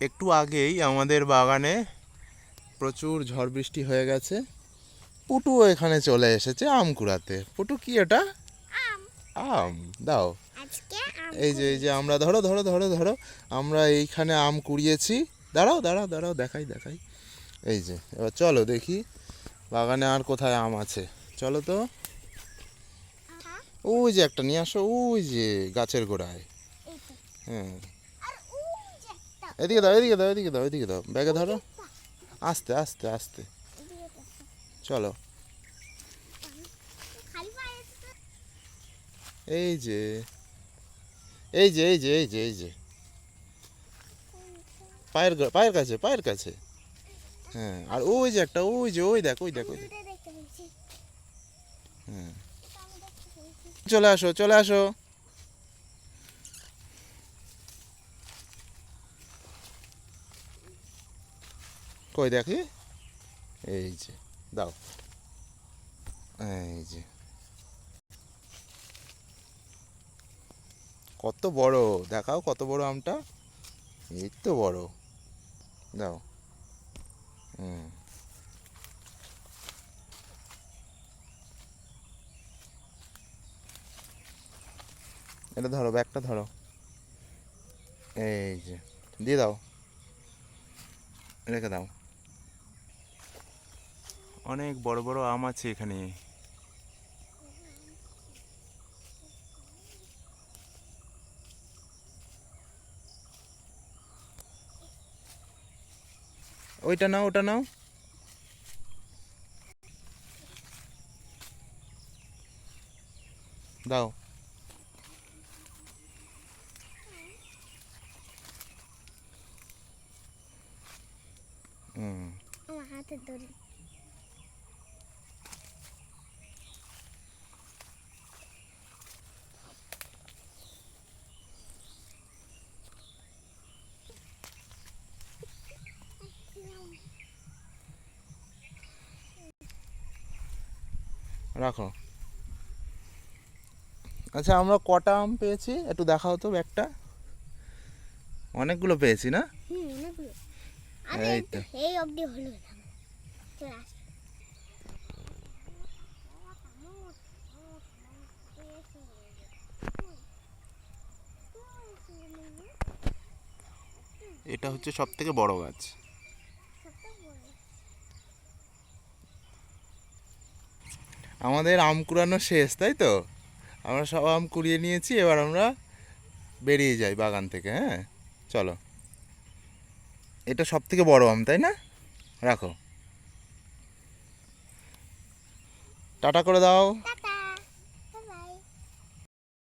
একটু আগেই আমাদের বাগানে প্রচুর ঝড় বৃষ্টি হয়ে গেছে। পুটু এখানে চলে এসেছে আম কুড়াতে পুটু কি এটা? আম। দাও। এই যে এই যে আমরা ধরো ধরো ধরো ধরো আমরা এইখানে আম কুড়িয়েছি। দাঁড়াও দাঁড়াও দাঁড়াও দেখাই দেখাই। এই যে এবার চলো দেখি বাগানে আর কোথায় আম আছে। চলো তো। ওই যে একটা নিয়ে আসো ওই যে গাছের গোড়ায়। হ্যাঁ। এদিকে দাও এদিকে দাও এদিকে দাও এদিকে দাও। ব্যাগে ধরো। আস্তে আস্তে আস্তে। চলো। এই যে। এই যে এই যে এই যে এই যে। পায়ের পায়ের কাছে পায়ের কাছে। হ্যাঁ আর ওই যে একটা, ওই যে, ওই দেখ ওই দেখ ওই দেখ। হ্যাঁ। চলে আসো চলে আসো। কই দেখি? এই যে, দাও। এই যে। কত বড়, দেখাও কত বড় আমটা। এই তো বড়। দাও। হুম। এটা ধরো, ব্যাগটা ধরো। এই যে, দিয়ে দাও। রেখে দাও। অনেক বড় বড় আম আছে এখানে। ওইটা নাও, ওটা নাও। দাও। হুম। আমার হাতে ধরে। রাখো। আচ্ছা আমরা কটা আম পেয়েছি? একটু দেখাও তো ব্যাগটা। অনেকগুলো পেয়েছি না? এই তো। এই অবধি হলো এটা হচ্ছে সব থেকে বড় গাছ। আমাদের আম কুড়ানো শেষ, তাই তো? আমরা সব আম কুড়িয়ে নিয়েছি, এবার আমরা বেরিয়ে যাই বাগান থেকে হ্যাঁ? চলো। এটা সব থেকে বড় আম, তাই না? রাখো। টাটা করে দাও।